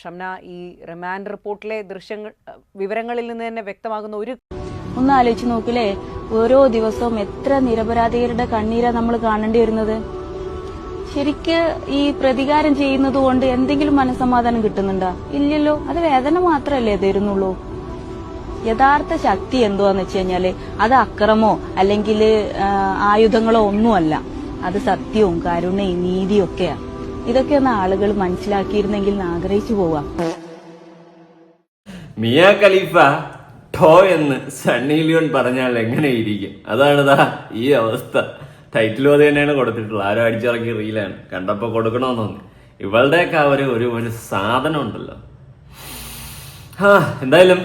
ഷംന ഈ റിമാൻഡ് റിപ്പോർട്ടിലെ ദൃശ്യങ്ങൾ വിവരങ്ങളിൽ നിന്ന് തന്നെ വ്യക്തമാകുന്ന ഒരു ഒന്ന് ആലോചിച്ച് നോക്കില്ലേ? ഓരോ ദിവസവും എത്ര നിരപരാധികളുടെ കണ്ണീരാ നമ്മൾ കാണേണ്ടി വരുന്നത് ശരിക്ക് ഈ പ്രതികാരം ചെയ്യുന്നത് കൊണ്ട് എന്തെങ്കിലും മനസമാധാനം കിട്ടുന്നുണ്ടോ? ഇല്ലല്ലോ. അത് വേദന മാത്രല്ലേ തരുന്നുള്ളൂ. യഥാർത്ഥ ശക്തി എന്തുവാന്ന് വെച്ച് കഴിഞ്ഞാൽ അത് അക്രമോ അല്ലെങ്കിൽ ആയുധങ്ങളോ ഒന്നുമല്ല. അത് സത്യവും കരുണയും നീതിയും ഒക്കെയാ. ഇതൊക്കെ ഒന്ന് ആളുകൾ മനസ്സിലാക്കിയിരുന്നെങ്കിൽ ആഗ്രഹിച്ചു പോവാം. മിയ ഖലീഫ ടോ എന്ന് സണ്ണി ലിയോൺ പറഞ്ഞാൽ എങ്ങനെ ഇരിക്കും? അതാണ് ദാ ഈ അവസ്ഥ. ടൈറ്റിലും അത് തന്നെയാണ് കൊടുത്തിട്ടുള്ളത്. ആരും അടിച്ചിറക്കി റീലാണ് കണ്ടപ്പോ കൊടുക്കണമെന്ന് തോന്നി. ഇവളുടെയൊക്കെ ഒരു ഒരു ഒരു സാധനം ഉണ്ടല്ലോ. ആ എന്തായാലും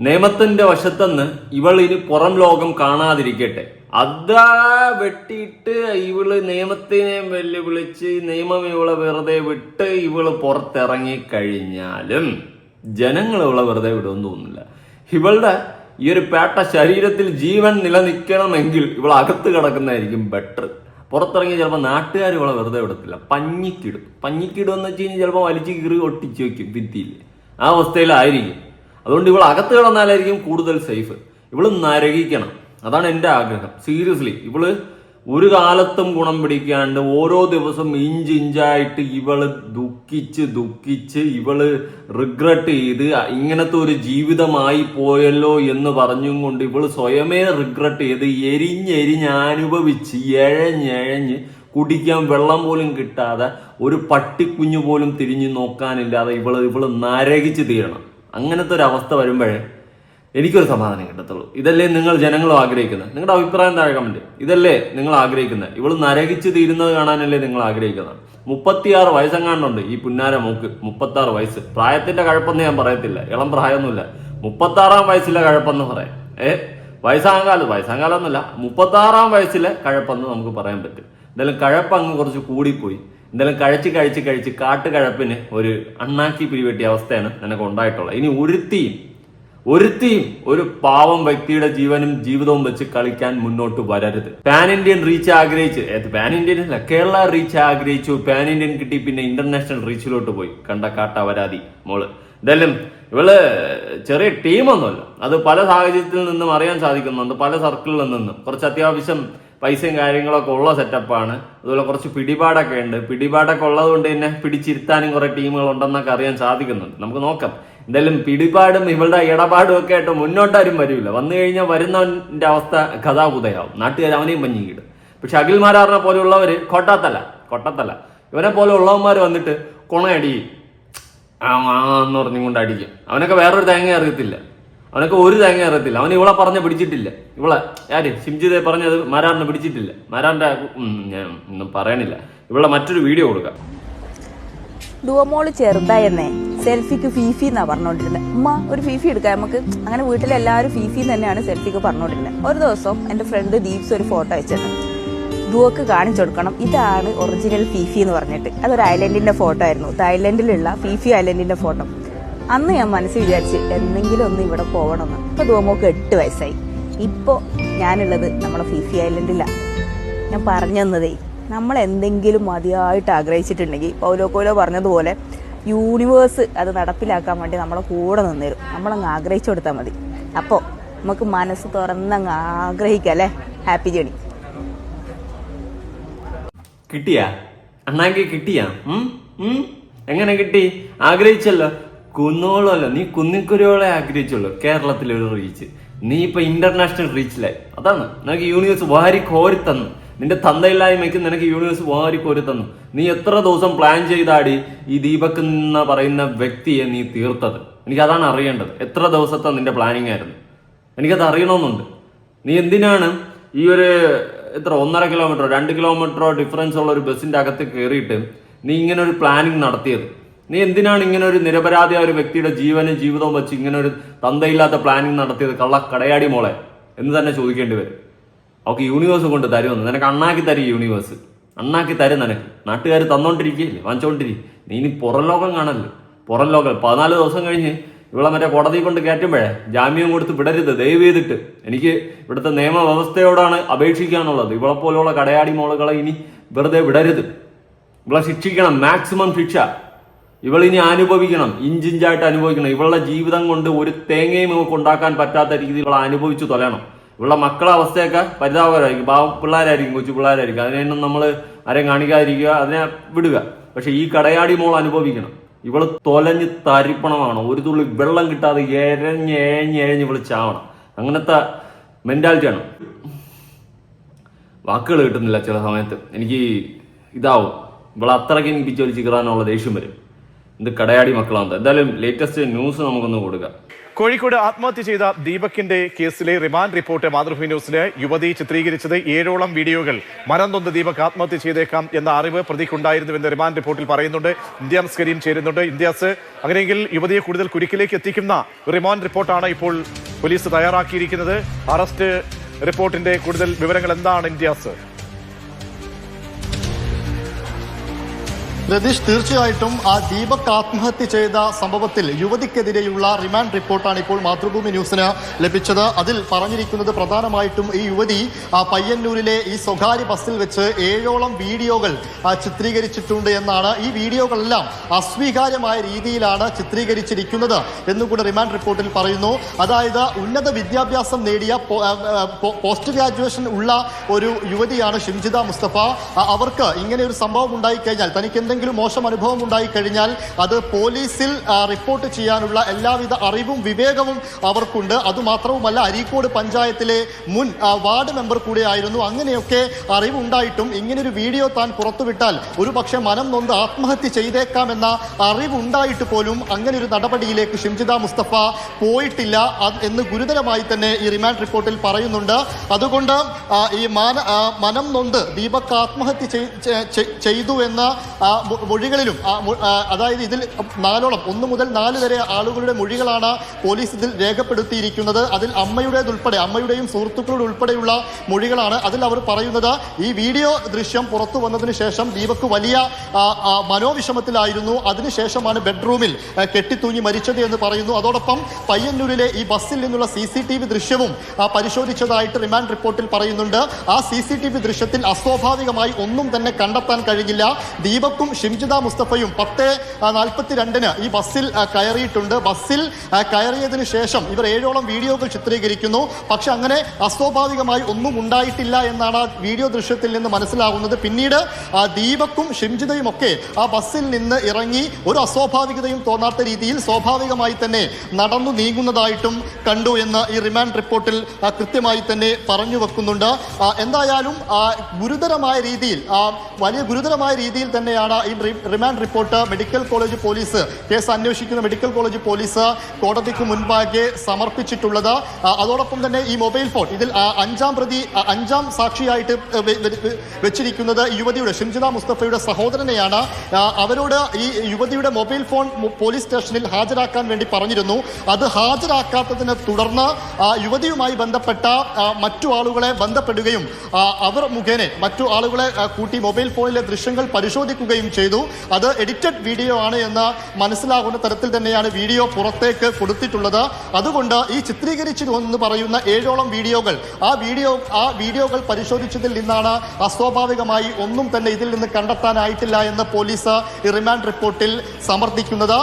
നിയമത്തിന്റെ വശത്തുനിന്ന് ഇവൾ ഇനി പുറം ലോകം കാണാതിരിക്കട്ടെ. അതാ വെട്ടിയിട്ട് ഇവൾ നിയമത്തിനെ വെല്ലുവിളിച്ച് നിയമം ഇവളെ വെറുതെ വിട്ട് ഇവൾ പുറത്തിറങ്ങി കഴിഞ്ഞാലും ജനങ്ങൾ ഇവളെ വെറുതെ വിടുമെന്ന് തോന്നുന്നില്ല. ഇവളുടെ ഈ ഒരു പേട്ട ശരീരത്തിൽ ജീവൻ നിലനിൽക്കണമെങ്കിൽ ഇവൾ അകത്ത് കിടക്കുന്നതായിരിക്കും ബെറ്റർ പുറത്തിറങ്ങി ചിലപ്പോൾ നാട്ടുകാർ ഇവളെ വെറുതെ വിടത്തില്ല. പഞ്ഞിക്കിടും. പഞ്ഞിക്കിടും എന്ന് വെച്ച് കഴിഞ്ഞാൽ ചിലപ്പോൾ വലിച്ചു കീറി ഒട്ടിച്ച് വെക്കും. ഭിത്തിയിൽ ആ അവസ്ഥയിലായിരിക്കും. അതുകൊണ്ട് ഇവൾ അകത്ത് കിടന്നാലായിരിക്കും കൂടുതൽ സേഫ് ഇവൾ നരകിക്കണം. അതാണ് എന്റെ ആഗ്രഹം. സീരിയസ്ലി ഇവൾ ഒരു കാലത്തും ഗുണം പിടിക്കാണ്ട് ഓരോ ദിവസം ഇഞ്ച് ഇഞ്ചായിട്ട് ഇവൾ ദുഃഖിച്ച് ദുഃഖിച്ച് ഇവൾ റിഗ്രറ്റ് ചെയ്ത് ഇങ്ങനത്തെ ഒരു ജീവിതമായി പോയല്ലോ എന്ന് പറഞ്ഞും കൊണ്ട് ഇവൾ സ്വയമേ റിഗ്രറ്റ് ചെയ്ത് എരിഞ്ഞെരിഞ്ഞ് അനുഭവിച്ച് എഴഞ്ഞെഴഞ്ഞ് കുടിക്കാൻ വെള്ളം പോലും കിട്ടാതെ ഒരു പട്ടിക്കുഞ്ഞു പോലും തിരിഞ്ഞു നോക്കാനില്ലാതെ ഇവൾ ഇവൾ നരകിച്ച് തീരണം. അങ്ങനത്തെ ഒരു അവസ്ഥ വരുമ്പോഴേ എനിക്കൊരു സമാധാനം കിട്ടത്തുള്ളൂ. ഇതല്ലേ നിങ്ങൾ ജനങ്ങളും ആഗ്രഹിക്കുന്നത്. നിങ്ങളുടെ അഭിപ്രായം താഴെ കമന്റ് ഇതല്ലേ നിങ്ങൾ ആഗ്രഹിക്കുന്നത്. ഇവൾ നരകിച്ച് തീരുന്നത് കാണാനല്ലേ നിങ്ങൾ ആഗ്രഹിക്കുന്നത്. മുപ്പത്തിയാറ് വയസ്സെങ്ങാണ്ടുണ്ട് ഈ പുന്നാര മൂക്ക്. മുപ്പത്തി ആറ് വയസ്സ്. പ്രായത്തിന്റെ കഴപ്പെന്ന് ഞാൻ പറയത്തില്ല. ഇളം പ്രായമൊന്നുമില്ല. മുപ്പത്തി ആറാം വയസ്സിലെ കഴപ്പെന്ന് പറയാം. ഏ? വയസ്സാകാലം വയസ്സാകാലം എന്നല്ല മുപ്പത്തി ആറാം വയസ്സിലെ കഴപ്പെന്ന് നമുക്ക് പറയാൻ പറ്റും. എന്തായാലും കഴപ്പ് അങ്ങ് കുറച്ച് കൂടിപ്പോയി. എന്തായാലും കഴിച്ച് കഴിച്ച് കഴിച്ച് കാട്ടുകഴപ്പിന് ഒരു അണ്ണാക്കി പിരിവെട്ടിയ അവസ്ഥയാണ് നിനക്ക് ഉണ്ടായിട്ടുള്ളത്. ഇനി ഒരുത്തിയും ഒരുത്തിയും ഒരു പാവം വ്യക്തിയുടെ ജീവനും ജീവിതവും വെച്ച് കളിക്കാൻ മുന്നോട്ട് വരരുത്. പാൻ ഇന്ത്യൻ റീച്ച് ആഗ്രഹിച്ച് പാൻ ഇന്ത്യൻ അല്ല കേരള റീച്ച് ആഗ്രഹിച്ചു. പാൻ ഇന്ത്യൻ കിട്ടി പിന്നെ ഇന്റർനാഷണൽ റീച്ചിലോട്ട് പോയി. കണ്ട കാട്ട വരാതി മോൾ. എന്തായാലും ഇവൾ ചെറിയ ടീമൊന്നുമല്ല അത് പല സാഹചര്യത്തിൽ നിന്നും അറിയാൻ സാധിക്കുന്നുണ്ട് പല സർക്കിളിൽ നിന്നും. കുറച്ച് അത്യാവശ്യം പൈസയും കാര്യങ്ങളൊക്കെ ഉള്ള സെറ്റപ്പാണ്. അതുപോലെ കുറച്ച് പിടിപാടൊക്കെ ഉണ്ട്. പിടിപാടൊക്കെ ഉള്ളതുകൊണ്ട് തന്നെ പിടിച്ചിരുത്താനും കുറെ ടീമുകൾ ഉണ്ടെന്നൊക്കെ അറിയാൻ സാധിക്കുന്നുണ്ട്. നമുക്ക് നോക്കാം. എന്തായാലും പിടിപാടും ഇവളുടെ ഇടപാടും ഒക്കെ ആയിട്ട് മുന്നോട്ടാരും വരില്ല വന്നു കഴിഞ്ഞാൽ വരുന്നവന്റെ അവസ്ഥ കഥാകുതയാവും നാട്ടുകാർ അവനെയും പഞ്ഞിക്കിടും പക്ഷെ അഖിൽ മാരാറിനെ പോലെയുള്ളവര് കൊട്ടാത്തല്ല കൊട്ടത്തല്ല ഇവനെ പോലെ ഉള്ളവന്മാർ വന്നിട്ട് കൊണയടി എന്ന് പറഞ്ഞുകൊണ്ട് അടിക്കും. അവനൊക്കെ വേറൊരു തേങ്ങ അറിയത്തില്ല അവനൊക്കെ ഒരു തേങ്ങ അറിയത്തില്ല അവൻ ഇവളെ പറഞ്ഞ പിടിച്ചിട്ടില്ല. ഇവളെ ആര്? സിംജിതെ പറഞ്ഞത് മാരാറിനെ പിടിച്ചിട്ടില്ല. മാരാറിന്റെ ഞാൻ ഒന്നും പറയണില്ല. ഇവളെ മറ്റൊരു വീഡിയോ കൊടുക്കാം. ഡുവമോൾ ചെറുതായെന്നേ. സെൽഫിക്ക് ഫീഫി എന്നാ പറഞ്ഞോണ്ടിരുന്നത് ഉമ്മ ഒരു ഫീഫി എടുക്കാം. നമുക്ക് അങ്ങനെ വീട്ടിലെല്ലാവരും ഫീഫി തന്നെയാണ് സെൽഫിക്ക് പറഞ്ഞോണ്ടിരുന്നത് ഒരു ദിവസം എന്റെ ഫ്രണ്ട് ദീപ്സ് ഒരു ഫോട്ടോ അയച്ചിരുന്നു. ഡുവക്ക് കാണിച്ചു കൊടുക്കണം. ഇതാണ് ഒറിജിനൽ ഫീഫി എന്ന് പറഞ്ഞിട്ട്. അതൊരു ഐലൻഡിന്റെ ഫോട്ടോ ആയിരുന്നു. തായ്ലൻഡിലുള്ള ഫീഫി ഐലൻഡിന്റെ ഫോട്ടോ. അന്ന് ഞാൻ മനസ്സിൽ വിചാരിച്ച് എന്തെങ്കിലും ഒന്ന് ഇവിടെ പോകണമെന്ന് ഇപ്പൊ ദോമോക്ക് എട്ട് വയസ്സായി. ഇപ്പോ ഞാനുള്ളത് നമ്മളെ ഫിഫി ഐലൻഡിലാണ് ഞാൻ പറഞ്ഞു തന്നതേ നമ്മൾ എന്തെങ്കിലും മതിയായിട്ട് ആഗ്രഹിച്ചിട്ടുണ്ടെങ്കിൽ പൗലോ കോലോ പറഞ്ഞതുപോലെ യൂണിവേഴ്സ് അത് നടപ്പിലാക്കാൻ വേണ്ടി നമ്മളെ കൂടെ നിന്നേരും നമ്മളങ്ങ് ആഗ്രഹിച്ചു കൊടുത്താൽ മതി. അപ്പോൾ നമുക്ക് മനസ്സ് തുറന്നങ്ങ് ആഗ്രഹിക്കാം അല്ലേ? ഹാപ്പി ജേണി കിട്ടിയാ? അണ്ണാങ്കി കിട്ടിയാ? എങ്ങനെ കിട്ടി? ആഗ്രഹിച്ചല്ലോ. കുന്നോളമല്ല നീ കുന്നിക്കുരുവോളെ ആഗ്രഹിച്ചുള്ളൂ. കേരളത്തിലെ ഒരു റീച്ച് നീ ഇപ്പൊ ഇന്റർനാഷണൽ റീച്ചിലായി അതാണ്. നിനക്ക് യൂണിവേഴ്സ് വാരി കോരി തന്നു നിന്റെ തന്തയില്ലായ്മയ്ക്ക് നിനക്ക് യൂണിവേഴ്സ് വാരി കോരി തന്നു നീ എത്ര ദിവസം പ്ലാൻ ചെയ്താടി ഈ ദീപക് എന്ന് പറയുന്ന വ്യക്തിയെ നീ തീർത്തത്? എനിക്ക് അതാണ് അറിയേണ്ടത്. എത്ര ദിവസത്തെ നിന്റെ പ്ലാനിങ് ആയിരുന്നു? എനിക്കത് അറിയണമെന്നുണ്ട്. നീ എന്തിനാണ് ഈ ഒരു എത്ര ഒന്നര കിലോമീറ്ററോ രണ്ട് കിലോമീറ്ററോ ഡിഫറൻസ് ഉള്ള ഒരു ബസ്സിന്റെ അകത്ത് കയറിയിട്ട് നീ ഇങ്ങനെ ഒരു പ്ലാനിങ് നടത്തിയത്? നീ എന്തിനാണ് ഇങ്ങനെ ഒരു നിരപരാധിയായ ഒരു വ്യക്തിയുടെ ജീവനും ജീവിതവും വെച്ച് ഇങ്ങനെ ഒരു തന്തയില്ലാത്ത പ്ലാനിങ് നടത്തിയത്? കള്ള കടയാടി മോളെ. എന്ന് തന്നെ ചോദിക്കേണ്ടി വരും. അവൾക്ക് യൂണിവേഴ്സ് കൊണ്ട് തരുമെന്ന്. നിനക്ക് അണ്ണാക്കി തരും യൂണിവേഴ്സ് അണ്ണാക്കി തരും നിനക്ക്. നാട്ടുകാർ തന്നോണ്ടിരിക്കുകയില്ലേ? വാങ്ങിച്ചോണ്ടിരിക്കും നീ ഇനി പുറം ലോകം കാണല്ലോ? പുറം ലോകം. പതിനാല് ദിവസം കഴിഞ്ഞ് ഇവിടെ മറ്റേ കോടതി കൊണ്ട് കയറ്റുമ്പോഴേ ജാമ്യം കൊടുത്ത് വിടരുത്. ദയവ് ചെയ്തിട്ട്. എനിക്ക് ഇവിടുത്തെ നിയമവ്യവസ്ഥയോടാണ് അപേക്ഷിക്കാനുള്ളത്. ഇവളെ പോലുള്ള കടയാടി മോളുകളെ ഇനി വെറുതെ വിടരുത്. ഇവളെ ശിക്ഷിക്കണം. മാക്സിമം ശിക്ഷ. ഇവളിനി അനുഭവിക്കണം ഇഞ്ചിഞ്ചായിട്ട് അനുഭവിക്കണം. ഇവളുടെ ജീവിതം കൊണ്ട് ഒരു തേങ്ങയും നമുക്ക് ഉണ്ടാക്കാൻ പറ്റാത്ത രീതിയിൽ ഇവളെ അനുഭവിച്ചു തൊലയണം. ഇവളുടെ മക്കളെ അവസ്ഥയൊക്കെ പരിതാപകരമായിരിക്കും. പാവ പിള്ളേരായിരിക്കും കൊച്ചു പിള്ളേരായിരിക്കും. അതിനൊന്നും നമ്മൾ ആരെയും കാണിക്കാതിരിക്കുക അതിനെ വിടുക. പക്ഷെ ഈ കടയാടി മോൾ അനുഭവിക്കണം. ഇവൾ തൊലഞ്ഞ് തരിപ്പണമാണ്. ഒരു തുള്ളി വെള്ളം കിട്ടാതെ എഴഞ്ഞ് എഴഞ്ഞ് എഴഞ്ഞ് ഇവൾ ചാവണം. അങ്ങനത്തെ മെന്റാലിറ്റിയാണ് വാക്കുകൾ കിട്ടുന്നില്ല ചില സമയത്ത്. എനിക്ക് ഇതാവും. ഇവളെ അത്രയ്ക്ക് എനിക്ക് പിച്ചൊലിച്ച് കയറാനുള്ള ദേഷ്യം വരും. ഇത് കടയാടി മക്കളാണ് എന്തായാലും ലേറ്റസ്റ്റ് ന്യൂസ് നമുക്കൊന്ന് കൊടുക്കാം. കോഴിക്കോട് ആത്മഹത്യ ചെയ്ത ദീപകിന്റെ കേസിലെ റിമാൻഡ് റിപ്പോർട്ട് മാതൃഭൂമി ന്യൂസിന് യുവതി ചിത്രീകരിച്ചത് ഏഴോളം വീഡിയോകൾ. മരം നൊന്ത് ദീപക് ആത്മഹത്യ ചെയ്തേക്കാം എന്ന അറിവ് പ്രതിക്കുണ്ടായിരുന്നുവെന്ന് റിമാൻഡ് റിപ്പോർട്ടിൽ പറയുന്നുണ്ട്. ഇന്ത്യാസ് കരീം ചേരുന്നുണ്ട്. ഇന്ത്യാസ് അങ്ങനെയെങ്കിൽ യുവതിയെ കൂടുതൽ കുരുക്കിലേക്ക് എത്തിക്കുന്ന റിമാൻഡ് റിപ്പോർട്ടാണ് ഇപ്പോൾ പോലീസ് തയ്യാറാക്കിയിരിക്കുന്നത്. അറസ്റ്റ് റിപ്പോർട്ടിന്റെ കൂടുതൽ വിവരങ്ങൾ എന്താണ് ഇന്ത്യാസ് രതീഷ് തീർച്ചയായിട്ടും ആ ദീപക് ആത്മഹത്യ ചെയ്ത സംഭവത്തിൽ യുവതിക്കെതിരെയുള്ള റിമാൻഡ് റിപ്പോർട്ടാണ് ഇപ്പോൾ മാതൃഭൂമി ന്യൂസിന് ലഭിച്ചത്. അതിൽ പറഞ്ഞിരിക്കുന്നത് പ്രധാനമായിട്ടും ഈ യുവതി ആ പയ്യന്നൂരിലെ ഈ സ്വകാര്യ ബസ്സിൽ വെച്ച് ഏഴോളം വീഡിയോകൾ ചിത്രീകരിച്ചിട്ടുണ്ട് എന്നാണ്. ഈ വീഡിയോകളെല്ലാം അസ്വീകാര്യമായ രീതിയിലാണ് ചിത്രീകരിച്ചിരിക്കുന്നത് എന്നുകൂടെ റിമാൻഡ് റിപ്പോർട്ടിൽ പറയുന്നു. അതായത് ഉന്നത വിദ്യാഭ്യാസം നേടിയ പോസ്റ്റ് ഗ്രാജുവേഷൻ ഉള്ള ഒരു യുവതിയാണ് ഷിംജിത മുസ്തഫ. അവർക്ക് ഇങ്ങനെ ഒരു സംഭവം ഉണ്ടായിക്കഴിഞ്ഞാൽ തനിക്ക് എന്തെങ്കിലും മോശം അനുഭവം ഉണ്ടായിക്കഴിഞ്ഞാൽ അത് പോലീസിൽ റിപ്പോർട്ട് ചെയ്യാനുള്ള എല്ലാവിധ അറിവും വിവേകവും അവർക്കുണ്ട്. അതുമാത്രവുമല്ല അരീക്കോട് പഞ്ചായത്തിലെ മുൻ വാർഡ് മെമ്പർ കൂടിയായിരുന്നു. അങ്ങനെയൊക്കെ അറിവുണ്ടായിട്ടും ഇങ്ങനൊരു വീഡിയോ താൻ പുറത്തുവിട്ടാൽ ഒരു പക്ഷേ മനം നൊന്ത് ആത്മഹത്യ ചെയ്തേക്കാമെന്ന അറിവുണ്ടായിട്ട് പോലും അങ്ങനെ ഒരു നടപടിയിലേക്ക് ഷിംജിത മുസ്തഫ പോയിട്ടില്ല എന്ന് ഗുരുതരമായി തന്നെ ഈ റിമാൻഡ് റിപ്പോർട്ടിൽ പറയുന്നുണ്ട്. അതുകൊണ്ട് ഈ മാന നൊന്ത് ദീപക് ആത്മഹത്യ ചെയ്തു എന്ന മൊഴികളിലും അതായത് ഇതിൽ നാലോളം ഒന്ന് മുതൽ നാല് വരെ ആളുകളുടെ മൊഴികളാണ് പോലീസ് ഇതിൽ രേഖപ്പെടുത്തിയിരിക്കുന്നത്. അതിൽ അമ്മയുടേതുൾപ്പെടെ അമ്മയുടെയും സുഹൃത്തുക്കളുടെ ഉൾപ്പെടെയുള്ള മൊഴികളാണ് അതിൽ അവർ പറയുന്നത്. ഈ വീഡിയോ ദൃശ്യം പുറത്തു വന്നതിന് ശേഷം ദീപക്ക് വലിയ മനോവിഷമത്തിലായിരുന്നു. അതിനുശേഷമാണ് ബെഡ്റൂമിൽ കെട്ടിത്തൂങ്ങി മരിച്ചത് എന്ന് പറയുന്നു. അതോടൊപ്പം പയ്യന്നൂരിലെ ഈ ബസ്സിൽ നിന്നുള്ള സി സി ടി വി ദൃശ്യവും പരിശോധിച്ചതായിട്ട് റിമാൻഡ് റിപ്പോർട്ടിൽ പറയുന്നുണ്ട്. ആ സി സി ടി വി ദൃശ്യത്തിൽ അസ്വാഭാവികമായി ഒന്നും തന്നെ കണ്ടെത്താൻ കഴിഞ്ഞില്ല. ദീപക്കും ഷിംജിത മുസ്തഫയും പത്ത് നാൽപ്പത്തിരണ്ടിന് ഈ ബസ്സിൽ കയറിയിട്ടുണ്ട്. ബസ്സിൽ കയറിയതിന് ശേഷം ഇവർ ഏഴോളം വീഡിയോകൾ ചിത്രീകരിക്കുന്നു. പക്ഷെ അങ്ങനെ അസ്വാഭാവികമായി ഒന്നും ഉണ്ടായിട്ടില്ല എന്നാണ് ആ വീഡിയോ ദൃശ്യത്തിൽ നിന്ന് മനസ്സിലാകുന്നത് പിന്നീട് ദീപക്കും ഷിംജിതയും ഒക്കെ ആ ബസ്സിൽ നിന്ന് ഇറങ്ങി ഒരു അസ്വാഭാവികതയും തോന്നാത്ത രീതിയിൽ സ്വാഭാവികമായി തന്നെ നടന്നു നീങ്ങുന്നതായിട്ടും കണ്ടു എന്ന് ഈ റിമാൻഡ് റിപ്പോർട്ടിൽ കൃത്യമായി തന്നെ പറഞ്ഞു വെക്കുന്നുണ്ട്. എന്തായാലും ഗുരുതരമായ രീതിയിൽ വലിയ ഗുരുതരമായ രീതിയിൽ തന്നെയാണ് ഈ remand report medical college police case അന്വേഷിക്കുന്ന മെഡിക്കൽ കോളേജ് പോലീസ് കോടതിക്ക് മുൻപാകെ സമർപ്പിച്ചിട്ടുള്ളത്. അതോടൊപ്പം തന്നെ ഈ മൊബൈൽ ഫോൺ ഇതിൽ അഞ്ചാം പ്രതി അഞ്ചാം സാക്ഷിയായിട്ട് വെച്ചിരിക്കുന്നത് യുവതിയുടെ ഷിംജിത മുസ്തഫയുടെ സഹോദരനെയാണ്. അവരോട് ഈ യുവതിയുടെ മൊബൈൽ ഫോൺ പോലീസ് സ്റ്റേഷനിൽ ഹാജരാക്കാൻ വേണ്ടി പറഞ്ഞിരുന്നു. അത് ഹാജരാക്കാത്തതിനെ തുടർന്ന് യുവതിയുമായി ബന്ധപ്പെട്ട മറ്റു ആളുകളെ ബന്ധപ്പെടുകയും അവർ മുഖേന മറ്റു ആളുകളെ കൂട്ടി മൊബൈൽ ഫോണിലെ ദൃശ്യങ്ങൾ പരിശോധിക്കുകയും ചെയ്തു. അത് എഡിറ്റഡ് വീഡിയോ ആണ് എന്ന് മനസ്സിലാകുന്ന തരത്തിൽ തന്നെയാണ് വീഡിയോ പുറത്തേക്ക് കൊടുത്തിട്ടുള്ളത്. അതുകൊണ്ട് ഈ ചിത്രീകരിച്ചു എന്ന് പറയുന്ന ഏഴോളം വീഡിയോകൾ ആ വീഡിയോ ആ വീഡിയോകൾ പരിശോധിച്ചതിൽ നിന്നാണ് അസ്വാഭാവികമായി ഒന്നും തന്നെ ഇതിൽ നിന്ന് കണ്ടെത്താനായിട്ടില്ല എന്ന് പോലീസ് റിമാൻഡ് റിപ്പോർട്ടിൽ സമർത്ഥിക്കുന്നത്.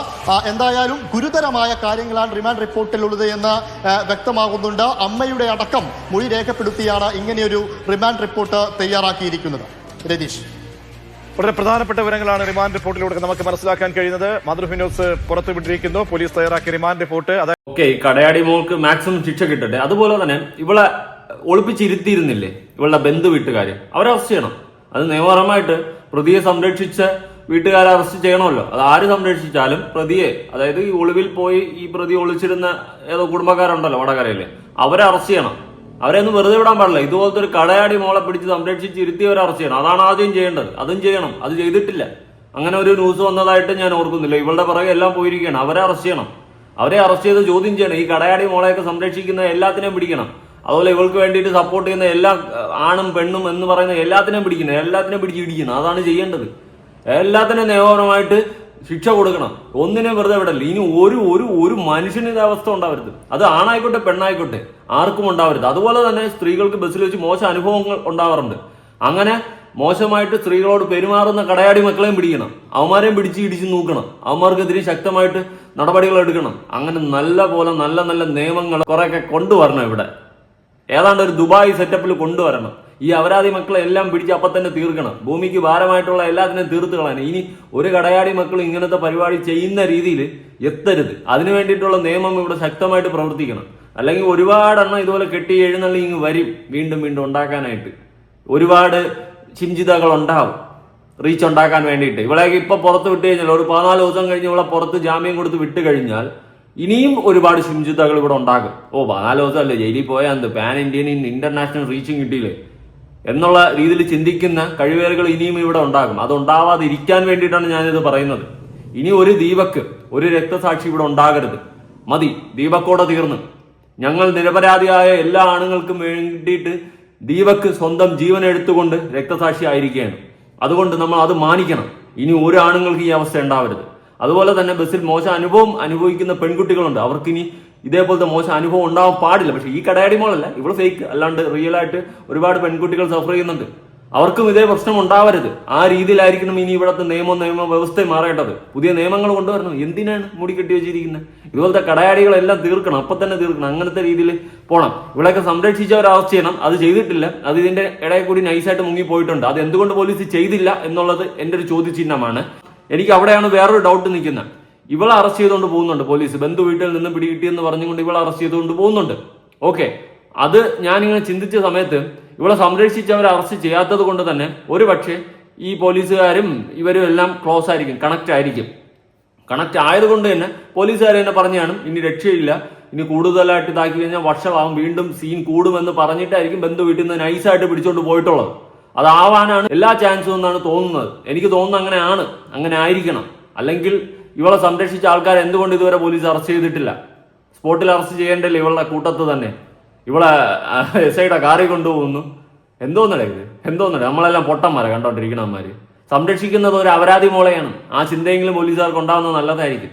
എന്തായാലും ഗുരുതരമായ കാര്യങ്ങളാണ് റിമാൻഡ് റിപ്പോർട്ടിലുള്ളത് എന്ന് വ്യക്തമാകുന്നുണ്ട്. അമ്മയുടെ അടക്കം മൊഴി രേഖപ്പെടുത്തിയാണ് ഇങ്ങനെയൊരു റിമാൻഡ് റിപ്പോർട്ട് തയ്യാറാക്കിയിരിക്കുന്നത്. രതീഷ്. വളരെ പ്രധാനപ്പെട്ട വിവരങ്ങളാണ് റിമാൻഡ് റിപ്പോർട്ടിലൂടെ നമുക്ക് മനസ്സിലാക്കാൻ കഴിയുന്നത്. മാതൃഭൂമി ന്യൂസ് പുറത്തുവിട്ടിരിക്കുന്നു പോലീസ് തയ്യാറാക്കി റിമാൻഡ് റിപ്പോർട്ട്. അതായത് ഓക്കെ കടയാടി മോൾക്ക് മാക്സിമം ശിക്ഷ കിട്ടട്ടെ. അതുപോലെ തന്നെ ഇവളെ ഒളിപ്പിച്ചിരുത്തിയിരുന്നില്ലേ? ഇവളുടെ ബന്ധു വീട്ടുകാർ അവരെ അറസ്റ്റ് ചെയ്യണം. അത് നിയമപരമായിട്ട് പ്രതിയെ സംരക്ഷിച്ച വീട്ടുകാരെ അറസ്റ്റ് ചെയ്യണമല്ലോ. അത് ആര് സംരക്ഷിച്ചാലും പ്രതിയെ അതായത് ഈ ഒളിവിൽ പോയി ഈ പ്രതി ഒളിച്ചിരുന്ന ഏതോ കുടുംബക്കാരുണ്ടല്ലോ വടകരയിൽ അവരെ അറസ്റ്റ് ചെയ്യണം. അവരെ ഒന്നും വെറുതെ വിടാൻ പാടില്ല. ഇതുപോലത്തെ ഒരു കടയാടി മോളെ പിടിച്ച് സംരക്ഷിച്ച് ഇരുത്തി അവർ അറസ്റ്റ് ചെയ്യണം അതാണ് ആദ്യം ചെയ്യേണ്ടത്. അതും ചെയ്യണം. അത് ചെയ്തിട്ടില്ല. അങ്ങനെ ഒരു ന്യൂസ് വന്നതായിട്ട് ഞാൻ ഓർക്കുന്നില്ല. ഇവളുടെ പിറകെ എല്ലാം പോയിരിക്കുകയാണ്. അവരെ അറസ്റ്റ് ചെയ്യണം. അവരെ അറസ്റ്റ് ചെയ്ത് ചോദ്യം ചെയ്യണം. ഈ കടയാടി മോളെയൊക്കെ സംരക്ഷിക്കുന്ന എല്ലാത്തിനെയും പിടിക്കണം. അതുപോലെ ഇവൾക്ക് വേണ്ടിയിട്ട് സപ്പോർട്ട് ചെയ്യുന്ന എല്ലാ ആണും പെണ്ണും എന്ന് പറയുന്ന എല്ലാത്തിനെയും പിടിക്കണം. എല്ലാത്തിനെയും പിടിച്ച് ഇടിക്കണം. അതാണ് ചെയ്യേണ്ടത്. എല്ലാത്തിനും നിയമപരമായിട്ട് ശിക്ഷ കൊടുക്കണം. ഒന്നിനെ വെറുതെ വിടല്ല. ഇനി ഒരു ഒരു ഒരു മനുഷ്യന് ഇത് അവസ്ഥ ഉണ്ടാവരുത്. അത് ആണായിക്കോട്ടെ പെണ്ണായിക്കോട്ടെ ആർക്കും ഉണ്ടാവരുത്. അതുപോലെ തന്നെ സ്ത്രീകൾക്ക് ബസ്സിൽ വെച്ച് മോശം അനുഭവങ്ങൾ ഉണ്ടാവാറുണ്ട്. അങ്ങനെ മോശമായിട്ട് സ്ത്രീകളോട് പെരുമാറുന്ന കടയാടി മക്കളെയും പിടിക്കണം. അവന്മാരെയും പിടിച്ച് ഇടിച്ച് നോക്കണം. അവന്മാർക്കെതിരെ ശക്തമായിട്ട് നടപടികൾ എടുക്കണം. അങ്ങനെ നല്ല പോലെ നല്ല നല്ല നിയമങ്ങൾ കുറെയൊക്കെ കൊണ്ടുവരണം ഇവിടെ. ഏതാണ്ട് ഒരു ദുബായ് സെറ്റപ്പിൽ കൊണ്ടുവരണം. ഈ അപരാധി മക്കളെ എല്ലാം പിടിച്ച് അപ്പം തന്നെ തീർക്കണം. ഭൂമിക്ക് ഭാരമായിട്ടുള്ള എല്ലാത്തിനും തീർത്ത് കളയണം. ഇനി ഒരു കടയാടി മക്കൾ ഇങ്ങനത്തെ പരിപാടി ചെയ്യുന്ന രീതിയിൽ എത്തരുത്. അതിനു വേണ്ടിയിട്ടുള്ള നിയമം ഇവിടെ ശക്തമായിട്ട് പ്രവർത്തിക്കണം. അല്ലെങ്കിൽ ഒരുപാടെണ്ണം ഇതുപോലെ കെട്ടി എഴുന്നള്ളി ഇങ്ങ് വരും വീണ്ടും വീണ്ടും ഉണ്ടാക്കാനായിട്ട്. ഒരുപാട് ചിഞ്ചിതകൾ ഉണ്ടാവും. റീച്ച് ഉണ്ടാക്കാൻ വേണ്ടിയിട്ട്. ഇവിടെ ഇപ്പൊ പുറത്ത് വിട്ട് കഴിഞ്ഞാൽ ഒരു പതിനാല് ദിവസം കഴിഞ്ഞ് ഇവളെ പുറത്ത് ജാമ്യം കൊടുത്ത് വിട്ട് കഴിഞ്ഞാൽ ഇനിയും ഒരുപാട് ശിംജിതകൾ ഇവിടെ ഉണ്ടാകും. ഓ പതിനാല് ദിവസമല്ലേ ജയിലിൽ പോയാൽ എന്ത്? Pan Indian in international reaching കിട്ടിയില്ലേ? എന്നുള്ള രീതിയിൽ ചിന്തിക്കുന്ന കഴിവേറുകൾ ഇനിയും ഇവിടെ ഉണ്ടാകും. അത് ഉണ്ടാവാതിരിക്കാൻ വേണ്ടിയിട്ടാണ് ഞാനിത് പറയുന്നത്. ഇനി ഒരു ദീപക്ക് ഒരു രക്തസാക്ഷി ഇവിടെ ഉണ്ടാകരുത്. മതി ദീപക്കോടെ തീർന്നു. ഞങ്ങൾ നിരപരാധിയായ എല്ലാ ആണുങ്ങൾക്കും വേണ്ടിയിട്ട് ദീപക്ക് സ്വന്തം ജീവൻ എടുത്തുകൊണ്ട് രക്തസാക്ഷി ആയിരിക്കുകയാണ്. അതുകൊണ്ട് നമ്മൾ അത് മാനിക്കണം. ഇനി ഒരു ആണുങ്ങൾക്ക് ഈ അവസ്ഥ ഉണ്ടാവരുത്. അതുപോലെ തന്നെ ബസ്സിൽ മോശം അനുഭവം അനുഭവിക്കുന്ന പെൺകുട്ടികളുണ്ട്. അവർക്ക് ഇനി ഇതേപോലത്തെ മോശം അനുഭവം ഉണ്ടാവാൻ പാടില്ല. പക്ഷെ ഈ കടയാടി മോളല്ല. ഇവൾ ഫേക്ക് അല്ലാണ്ട് റിയൽ ആയിട്ട് ഒരുപാട് പെൺകുട്ടികൾ സഫർ ചെയ്യുന്നുണ്ട്. അവർക്കും ഇതേ പ്രശ്നം ഉണ്ടാവരുത്. ആ രീതിയിലായിരിക്കണം ഇനി ഇവിടുത്തെ നിയമം നിയമ വ്യവസ്ഥ മാറേണ്ടത്. പുതിയ നിയമങ്ങൾ കൊണ്ടുവരണം. എന്തിനാണ് മുടി കെട്ടി വെച്ചിരിക്കുന്നത്? ഇതുപോലത്തെ കടയാടികളെല്ലാം തീർക്കണം. അപ്പൊ തന്നെ തീർക്കണം. അങ്ങനത്തെ രീതിയിൽ പോണം. ഇവിടെയൊക്കെ സംരക്ഷിച്ച ഒരവസ്ഥ ചെയ്യണം. അത് ചെയ്തിട്ടില്ല. അത് ഇതിന്റെ ഇടയിൽ കൂടി നൈസായിട്ട് മുങ്ങി പോയിട്ടുണ്ട്. അത് എന്തുകൊണ്ട് പോലീസ് ചെയ്തില്ല എന്നുള്ളത് എന്റെ ഒരു ചോദ്യചിഹ്നമാണ്. എനിക്ക് അവിടെയാണ് വേറൊരു ഡൗട്ട് നിൽക്കുന്നത്. ഇവളെ അറസ്റ്റ് ചെയ്തുകൊണ്ട് പോകുന്നുണ്ട് പോലീസ്. ബന്ധു വീട്ടിൽ നിന്ന് പിടികിട്ടിയെന്ന് പറഞ്ഞുകൊണ്ട് ഇവളെ അറസ്റ്റ് ചെയ്തുകൊണ്ട് പോകുന്നുണ്ട്. ഓക്കെ. അത് ഞാനിങ്ങനെ ചിന്തിച്ച സമയത്ത് ഇവളെ സംരക്ഷിച്ചവരെ അറസ്റ്റ് ചെയ്യാത്തത് കൊണ്ട് തന്നെ ഒരു പക്ഷേ ഈ പോലീസുകാരും ഇവരും എല്ലാം ക്ലോസ് ആയിരിക്കും കണക്ട് ആയിരിക്കും. കണക്ട് ആയതുകൊണ്ട് തന്നെ പോലീസുകാർ തന്നെ പറഞ്ഞാണ് ഇനി രക്ഷയില്ല. ഇനി കൂടുതലായിട്ട് ഇതാക്കി കഴിഞ്ഞാൽ വർഷമാവും വീണ്ടും സീൻ കൂടുമെന്ന് പറഞ്ഞിട്ടായിരിക്കും ബന്ധു വീട്ടിൽ നിന്ന് നൈസായിട്ട് പിടിച്ചോണ്ട് പോയിട്ടുള്ളത്. അതാവാനാണ് എല്ലാ ചാൻസും എന്നാണ് തോന്നുന്നത്. എനിക്ക് തോന്നുന്നത് അങ്ങനെയാണ് അങ്ങനെ ആയിരിക്കണം. അല്ലെങ്കിൽ ഇവളെ സംരക്ഷിച്ച ആൾക്കാർ എന്തുകൊണ്ട് ഇതുവരെ പോലീസ് അറസ്റ്റ് ചെയ്തിട്ടില്ല? സ്പോട്ടിൽ അറസ്റ്റ് ചെയ്യേണ്ടല്ലേ ഇവളുടെ കൂട്ടത്ത് തന്നെ? ഇവളെ എസ് ഐയുടെ കാറിൽ കൊണ്ടുപോകുന്നു. എന്തോന്നടേ ഇത്? എന്തോന്നടേ? നമ്മളെല്ലാം പൊട്ടന്മാരെ കണ്ടോണ്ടിരിക്കണമാര് സംരക്ഷിക്കുന്നത് ഒരു അപരാധി മോളെയാണ്. ആ ചിന്തയെങ്കിലും പോലീസുകാർക്ക് ഉണ്ടാവുന്നത് നല്ലതായിരിക്കും.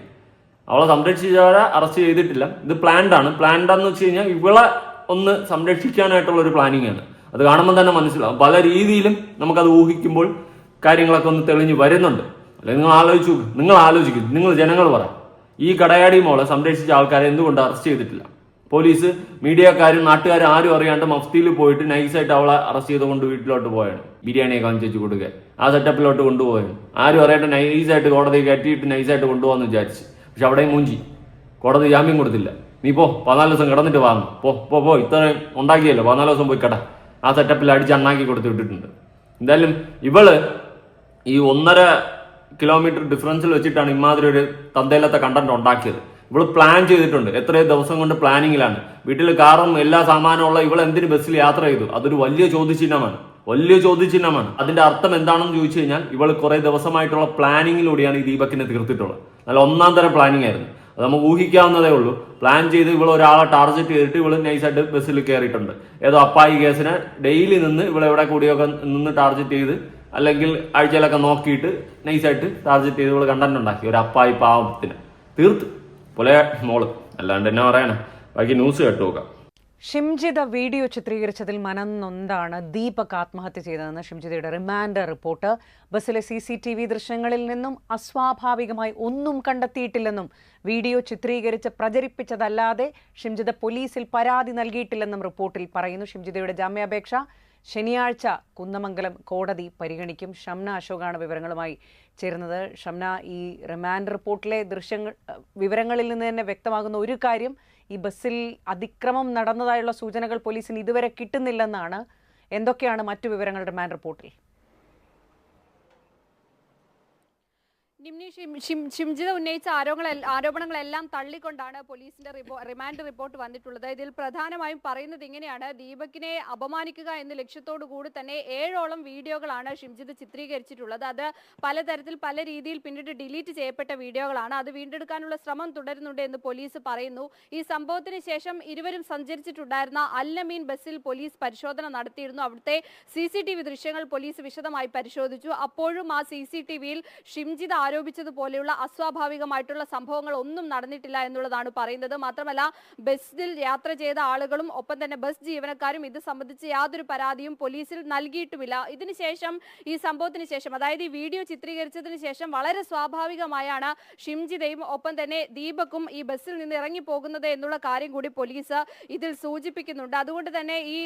അവളെ സംരക്ഷിച്ചവരെ അറസ്റ്റ് ചെയ്തിട്ടില്ല. ഇത് പ്ലാൻഡ് ആണ്. പ്ലാൻഡ് എന്ന് വെച്ച് കഴിഞ്ഞാൽ ഇവളെ ഒന്ന് സംരക്ഷിക്കാനായിട്ടുള്ള ഒരു പ്ലാനിങ് ആണ്. അത് കാണുമ്പോൾ തന്നെ മനസ്സിലാവും. പല രീതിയിലും നമുക്കത് ഊഹിക്കുമ്പോൾ കാര്യങ്ങളൊക്കെ ഒന്ന് തെളിഞ്ഞ് വരുന്നുണ്ട്. അല്ലെങ്കിൽ നിങ്ങൾ ആലോചിച്ചു നിങ്ങൾ ആലോചിക്കും. നിങ്ങൾ ജനങ്ങൾ പറ. ഈ കടയാടി മോളെ സംരക്ഷിച്ച ആൾക്കാരെ എന്തുകൊണ്ട് അറസ്റ്റ് ചെയ്തിട്ടില്ല? പോലീസ് മീഡിയക്കാരും നാട്ടുകാരും ആരും അറിയാണ്ട് മഫ്തിയിൽ പോയിട്ട് നൈസായിട്ട് അവളെ അറസ്റ്റ് ചെയ്തുകൊണ്ട് വീട്ടിലോട്ട് പോയാണ്. ബിരിയാണിയെ കാണിച്ചു കൊടുക്കുക ആ സെറ്റപ്പിലോട്ട് കൊണ്ടുപോയാണ്. ആരും അറിയാണ്ട് നൈസായിട്ട് കോടതി കയറ്റിയിട്ട് നൈസായിട്ട് കൊണ്ടുപോകാന്ന് വിചാരിച്ചു. പക്ഷെ അവിടെയും മൂഞ്ചി. കോടതി ജാമ്യം കൊടുത്തില്ല. നീ പോ. പതിനാല് ദിവസം കിടന്നിട്ട് വാങ്ങും പോ പോ പോ. ഇത്രയും ഉണ്ടാക്കിയല്ലോ. പതിനാല് ദിവസം പോയി കട. ആ സെറ്റപ്പിൽ അടിച്ച് അണ്ണാക്കി കൊടുത്ത് വിട്ടിട്ടുണ്ട്. എന്തായാലും ഇവൾ ഈ ഒന്നര കിലോമീറ്റർ ഡിഫറൻസിൽ വെച്ചിട്ടാണ് ഇമാതിരി ഒരു തന്തയിലത്തെ കണ്ടന്റ് ഉണ്ടാക്കിയത്. ഇവൾ പ്ലാൻ ചെയ്തിട്ടുണ്ട്. എത്രയോ ദിവസം കൊണ്ട് പ്ലാനിങ്ങിലാണ് വീട്ടിൽ കാറും എല്ലാ സാമാനവും ഉള്ള ഇവൾ എന്തിന് ബസ്സിൽ യാത്ര ചെയ്തു? അതൊരു വലിയ ചോദ്യചിഹ്നമാണ്. വലിയ ചോദ്യചിഹ്നമാണ്. അതിന്റെ അർത്ഥം എന്താണെന്ന് ചോദിച്ചു കഴിഞ്ഞാൽ ഇവൾ കുറെ ദിവസമായിട്ടുള്ള പ്ലാനിങ്ങിലൂടെയാണ് ഈ ദീപക്കിനെ തീർത്തിട്ടുള്ളത്. നല്ല ഒന്നാം തരം പ്ലാനിങ് ആയിരുന്നു. അത് നമുക്ക് ഊഹിക്കാവുന്നതേ ഉള്ളൂ. പ്ലാൻ ചെയ്ത് ഇവൾ ഒരാളെ ടാർഗറ്റ് ചെയ്തിട്ട് ഇവൾ നൈസായിട്ട് ബസ്സിൽ കയറിയിട്ടുണ്ട് ഏതോ അപ്പായി കേസിനെ ഡെയിലി നിന്ന് ഇവൾ എവിടെ കൂടിയൊക്കെ നിന്ന് ടാർഗറ്റ് ചെയ്ത് അല്ലെങ്കിൽ ആഴ്ചയിലൊക്കെ നോക്കിയിട്ട് നൈസായിട്ട് ടാർജറ്റ് ചെയ്ത് ഇവൾ കണ്ടന്റ് ഉണ്ടാക്കി. ഒരു അപ്പായി പാവത്തിന്. തീർത്ത്. പോലെ മോൾ. അല്ലാണ്ട് എന്നാ പറയണേ ബാക്കി ന്യൂസ് കേട്ട് നോക്കാം. ഷിംജിത വീഡിയോ ചിത്രീകരിച്ചതിൽ മനം നൊന്താണ് ദീപക് ആത്മഹത്യ ചെയ്തതെന്ന് ഷിംജിതയുടെ റിമാൻഡ് റിപ്പോർട്ട്. ബസ്സിലെ സി സി ടി വി ദൃശ്യങ്ങളിൽ നിന്നും അസ്വാഭാവികമായി ഒന്നും കണ്ടെത്തിയിട്ടില്ലെന്നും വീഡിയോ ചിത്രീകരിച്ച് പ്രചരിപ്പിച്ചതല്ലാതെ ഷിംജിത പോലീസിൽ പരാതി നൽകിയിട്ടില്ലെന്നും റിപ്പോർട്ടിൽ പറയുന്നു. ഷിംജിതയുടെ ജാമ്യാപേക്ഷ ശനിയാഴ്ച കുന്നമംഗലം കോടതി പരിഗണിക്കും. ഷംന അശോകാണ് വിവരങ്ങളുമായി ചേരുന്നത്. ഷംന ഈ റിമാൻഡ് റിപ്പോർട്ടിലെ ദൃശ്യങ്ങൾ വിവരങ്ങളിൽ നിന്ന് തന്നെ വ്യക്തമാകുന്ന ഒരു കാര്യം ഈ ബസ്സിൽ അതിക്രമം നടന്നതായുള്ള സൂചനകൾ പോലീസിന് ഇതുവരെ കിട്ടുന്നില്ലെന്നാണ്. എന്തൊക്കെയാണ് മറ്റു വിവരങ്ങൾ റിമാൻഡ് റിപ്പോർട്ടിൽ? നിമ്നി ഷിംജിത ഉന്നയിച്ച ആരോപണങ്ങൾ ആരോപണങ്ങളെല്ലാം തള്ളിക്കൊണ്ടാണ് പോലീസിന്റെ റിമാൻഡ് റിപ്പോർട്ട് വന്നിട്ടുള്ളത്. ഇതിൽ പ്രധാനമായും പറയുന്നത് ഇങ്ങനെയാണ്. ദീപകിനെ അപമാനിക്കുക എന്ന ലക്ഷ്യത്തോടു കൂടി തന്നെ ഏഴോളം വീഡിയോകളാണ് ഷിംജിത് ചിത്രീകരിച്ചിട്ടുള്ളത്. അത് പലതരത്തിൽ പല രീതിയിൽ പിന്നീട് ഡിലീറ്റ് ചെയ്യപ്പെട്ട വീഡിയോകളാണ്. അത് വീണ്ടെടുക്കാനുള്ള ശ്രമം തുടരുന്നുണ്ട് എന്ന് പോലീസ് പറയുന്നു. ഈ സംഭവത്തിന് ശേഷം ഇരുവരും സഞ്ചരിച്ചിട്ടുണ്ടായിരുന്ന അല്ലമീൻ ബസ്സിൽ പോലീസ് പരിശോധന നടത്തിയിരുന്നു. അവിടുത്തെ സി ദൃശ്യങ്ങൾ പോലീസ് വിശദമായി പരിശോധിച്ചു. അപ്പോഴും ആ സി സി ടി വിയിൽ ഷിംജിത ആരോപിച്ച ആരോപിച്ചതുപോലെയുള്ള അസ്വാഭാവികമായിട്ടുള്ള സംഭവങ്ങൾ ഒന്നും നടന്നിട്ടില്ല എന്നുള്ളതാണ് പറയുന്നത്. മാത്രമല്ല ബസ്സിൽ യാത്ര ചെയ്ത ആളുകളും ഒപ്പം തന്നെ ബസ് ജീവനക്കാരും ഇത് സംബന്ധിച്ച് യാതൊരു പരാതിയും പോലീസിൽ നൽകിയിട്ടുമില്ല. ഇതിനുശേഷം ഈ സംഭവത്തിന് ശേഷം അതായത് ഈ വീഡിയോ ചിത്രീകരിച്ചതിന് ശേഷം വളരെ സ്വാഭാവികമായാണ് ഷിംജിതയും ഒപ്പം തന്നെ ദീപക്കും ഈ ബസ്സിൽ നിന്ന് ഇറങ്ങി പോകുന്നത് എന്നുള്ള കാര്യം കൂടി പോലീസ് ഇതിൽ സൂചിപ്പിക്കുന്നുണ്ട്. അതുകൊണ്ട് തന്നെ ഈ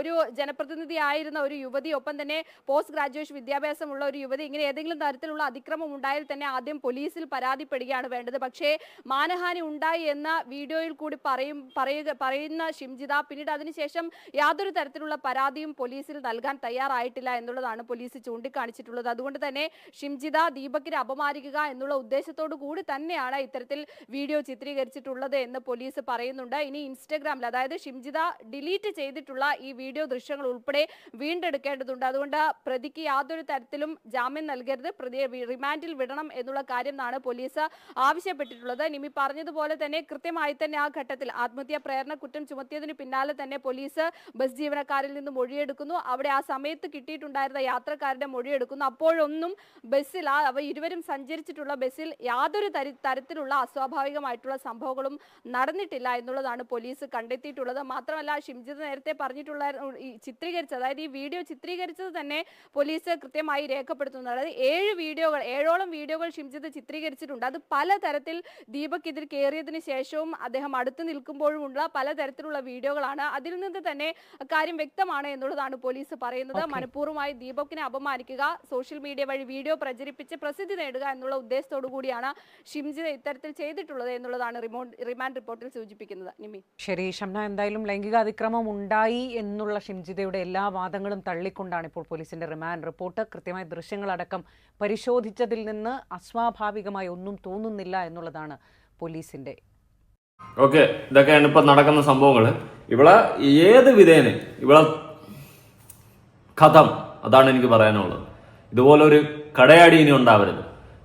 ഒരു ജനപ്രതിനിധി ആയിരുന്ന ഒരു യുവതി ഒപ്പം തന്നെ പോസ്റ്റ് ഗ്രാജുവേഷൻ വിദ്യാഭ്യാസമുള്ള ഒരു യുവതി ഇങ്ങനെ ഏതെങ്കിലും തരത്തിലുള്ള അതിക്രമം ഉണ്ടായാൽ തന്നെ ആദ്യം പോലീസിൽ പരാതിപ്പെടുകയാണ് വേണ്ടത്. പക്ഷേ മാനഹാനി ഉണ്ടായി എന്ന വീഡിയോയിൽ കൂടി പറയും പറയുക പറയുന്ന ഷിംജിത പിന്നീട് അതിനുശേഷം യാതൊരു തരത്തിലുള്ള പരാതിയും പോലീസിൽ നൽകാൻ തയ്യാറായിട്ടില്ല എന്നുള്ളതാണ് പോലീസ് ചൂണ്ടിക്കാണിച്ചിട്ടുള്ളത്. അതുകൊണ്ട് തന്നെ ഷിംജിത ദീപകിനെ അപമാനിക്കുക എന്നുള്ള ഉദ്ദേശത്തോടു കൂടി തന്നെയാണ് ഇത്തരത്തിൽ വീഡിയോ ചിത്രീകരിച്ചിട്ടുള്ളത് എന്ന് പോലീസ് പറയുന്നുണ്ട്. ഇനി ഇൻസ്റ്റഗ്രാമിൽ അതായത് ഷിംജിത ഡിലീറ്റ് ചെയ്തിട്ടുള്ള ഈ വീഡിയോ ദൃശ്യങ്ങൾ ഉൾപ്പെടെ വീണ്ടെടുക്കേണ്ടതുണ്ട്. അതുകൊണ്ട് പ്രതിക്ക് യാതൊരു തരത്തിലും ജാമ്യം നൽകരുത്. പ്രതിയെ റിമാൻഡിൽ വിടണം എന്നുള്ള കാര്യം എന്നാണ് പോലീസ് ആവശ്യപ്പെട്ടിട്ടുള്ളത്. നിമി പറഞ്ഞതുപോലെ തന്നെ കൃത്യമായി തന്നെ ആ ഘട്ടത്തിൽ ആത്മഹത്യാ പ്രേരണ കുറ്റം ചുമത്തിയതിന് പിന്നാലെ തന്നെ പോലീസ് ബസ് ജീവനക്കാരിൽ നിന്ന് മൊഴിയെടുക്കുന്നു. അവിടെ ആ സമയത്ത് കിട്ടിയിട്ടുണ്ടായിരുന്ന യാത്രക്കാരുടെ മൊഴിയെടുക്കുന്നു. അപ്പോഴൊന്നും ബസ്സിൽ ആ അവ ഇരുവരും സഞ്ചരിച്ചിട്ടുള്ള ബസ്സിൽ യാതൊരു തരത്തിലുള്ള അസ്വാഭാവികമായിട്ടുള്ള സംഭവങ്ങളും നടന്നിട്ടില്ല എന്നുള്ളതാണ് പോലീസ് കണ്ടെത്തിയിട്ടുള്ളത്. മാത്രമല്ല ഷിംജിത് നേരത്തെ പറഞ്ഞിട്ടുള്ള ചിത്രീകരിച്ചത് അതായത് ഈ വീഡിയോ ചിത്രീകരിച്ചത് തന്നെ പോലീസ് കൃത്യമായി രേഖപ്പെടുത്തുന്നുണ്ട്. അതായത് ഏഴ് വീഡിയോകൾ ഏഴോളം വീഡിയോകൾ ഷിംജിത് ചിത്രീകരിച്ചിട്ടുണ്ട്. അത് പലതരത്തിൽ ദീപക് ഇതിൽ കയറിയതിന് ശേഷവും അദ്ദേഹം അടുത്ത് നിൽക്കുമ്പോഴുമുള്ള പലതരത്തിലുള്ള വീഡിയോകളാണ്. അതിൽ നിന്ന് തന്നെ കാര്യം വ്യക്തമാണ് എന്നുള്ളതാണ് പോലീസ് പറയുന്നത്. മനഃപൂർവമായി ദീപക്കിനെ അപമാനിക്കുക സോഷ്യൽ മീഡിയ വഴി വീഡിയോ പ്രചരിപ്പിച്ച് പ്രസിദ്ധി നേടുക എന്നുള്ള ഉദ്ദേശത്തോടു കൂടിയാണ് ഷിംജിത് ഇത്തരത്തിൽ ചെയ്തിട്ടുള്ളത് എന്നുള്ളതാണ് റിമാൻഡ് റിപ്പോർട്ടിൽ സൂചിപ്പിക്കുന്നത്. നിമി. ശരി ഷംന എന്തായാലും ലൈംഗിക അതിക്രമം ഉണ്ടായി എന്നുള്ള ഷിംജിതയുടെ എല്ലാ വാദങ്ങളും തള്ളിക്കൊണ്ടാണ് ഇപ്പോൾ പോലീസിന്റെ റിമാൻഡ് റിപ്പോർട്ട്. കൃത്യമായ ദൃശ്യങ്ങളടക്കം പരിശോധിച്ചതിൽ നിന്ന് അസ്വാഭാവികമായി ഒന്നും തോന്നുന്നില്ല എന്നുള്ളതാണ് പോലീസിന്റെ ഓക്കെ ഇതൊക്കെയാണ് ഇപ്പൊ നടക്കുന്ന സംഭവങ്ങൾ ഇവിടെ ഏത് വിധേന ഇവിടെ കഥം അതാണ് എനിക്ക് പറയാനുള്ളത്. ഇതുപോലെ ഒരു കടയാടി ഇനി ഉണ്ടാവരുത്.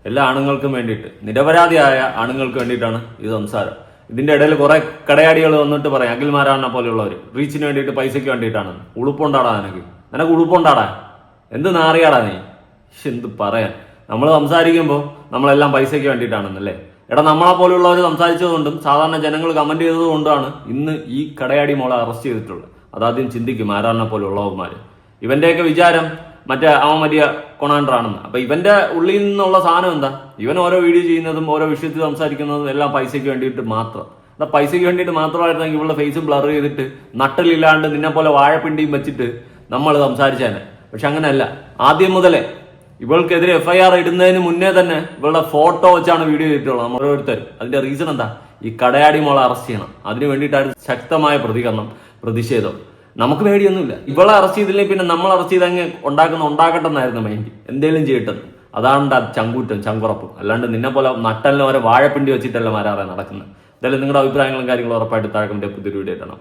എല്ലാ ആണുങ്ങൾക്കും വേണ്ടിയിട്ട് നിരപരാധിയായ ആണുങ്ങൾക്ക് വേണ്ടിയിട്ടാണ് ഈ സംസാരം. ഇതിന്റെ ഇടയിൽ കുറെ കടയാടികൾ വന്നിട്ട് പറയാം അഖിൽമാരാണെ പോലെയുള്ളവർ റീച്ചിന് വേണ്ടിയിട്ട് പൈസയ്ക്ക് വേണ്ടിയിട്ടാണ്. ഉളുപ്പുണ്ടാടാ നിനക്ക്. നിനക്ക് ഉളുപ്പുണ്ടാടാ? എന്ത് നാറിയാടാ നീ? എന്ത് പറയാൻ? നമ്മൾ സംസാരിക്കുമ്പോൾ നമ്മളെല്ലാം പൈസയ്ക്ക് വേണ്ടിയിട്ടാണെന്നല്ലേ? എടാ നമ്മളെ പോലെയുള്ളവർ സംസാരിച്ചതുകൊണ്ടും സാധാരണ ജനങ്ങൾ കമന്റ് ചെയ്തതുകൊണ്ടാണ് ഇന്ന് ഈ കടയാടി മോളെ അറസ്റ്റ് ചെയ്തിട്ടുള്ളത്. അതാദ്യം ചിന്തിക്കും ആരാറിനെ പോലെയുള്ളവന്മാര്. ഇവന്റെയൊക്കെ വിചാരം മറ്റേ അവൻ വലിയ കൊണാണ്ടറാണെന്ന് അപ്പൊ ഇവന്റെ ഉള്ളിൽ നിന്നുള്ള സാധനം എന്താ? ഇവൻ ഓരോ വീഡിയോ ചെയ്യുന്നതും ഓരോ വിഷയത്തിൽ സംസാരിക്കുന്നതും എല്ലാം പൈസയ്ക്ക് വേണ്ടിയിട്ട് മാത്രം. എന്നാ പൈസയ്ക്ക് വേണ്ടിയിട്ട് മാത്രമായിരുന്നെങ്കിൽ ഇവളുടെ ഫേസ് ബ്ലർ ചെയ്തിട്ട് നട്ടലില്ലാണ്ട് നിന്നെ പോലെ വാഴപ്പിണ്ടിയും വെച്ചിട്ട് നമ്മൾ സംസാരിച്ചേനെ. പക്ഷെ അങ്ങനെയല്ല. ആദ്യം മുതലേ ഇവൾക്കെതിരെ എഫ്ഐആർ ഇടുന്നതിന് മുന്നേ തന്നെ ഇവളുടെ ഫോട്ടോ വെച്ചാണ് വീഡിയോ ചെയ്തിട്ടുള്ളത്. നമ്മൾ ഓരോരുത്തർ അതിന്റെ റീസൺ എന്താ? ഈ കടയാടി മോളെ അറസ്റ്റ് ചെയ്യണം. അതിന് വേണ്ടിയിട്ടായിരുന്നു ശക്തമായ പ്രതികരണം പ്രതിഷേധം. നമുക്ക് പേടിയൊന്നുമില്ല. ഇവളെ അറസ്റ്റ് ചെയ്തില്ലെങ്കിൽ പിന്നെ നമ്മൾ അറസ്റ്റ് ചെയ്തങ്ങ് ഉണ്ടാക്കുന്ന ഉണ്ടാക്കട്ടെ എന്നായിരുന്നു മൈൻഡ് എന്തെങ്കിലും ചെയ്യട്ടെന്ന്. അതാണ് ചങ്കൂറ്റം ചങ്കുറപ്പും. അല്ലാണ്ട് നിന്നെ പോലെ നട്ടലിന് വരെ വാഴപ്പിണ്ടി വെച്ചിട്ടല്ല മാരാറെ നടക്കുന്നത് എന്തായാലും നിങ്ങളുടെ അഭിപ്രായങ്ങളും കാര്യങ്ങളും ഉറപ്പായിട്ട് താഴെ പുതിയൊരു വീഡിയോ ആയിട്ടാണ്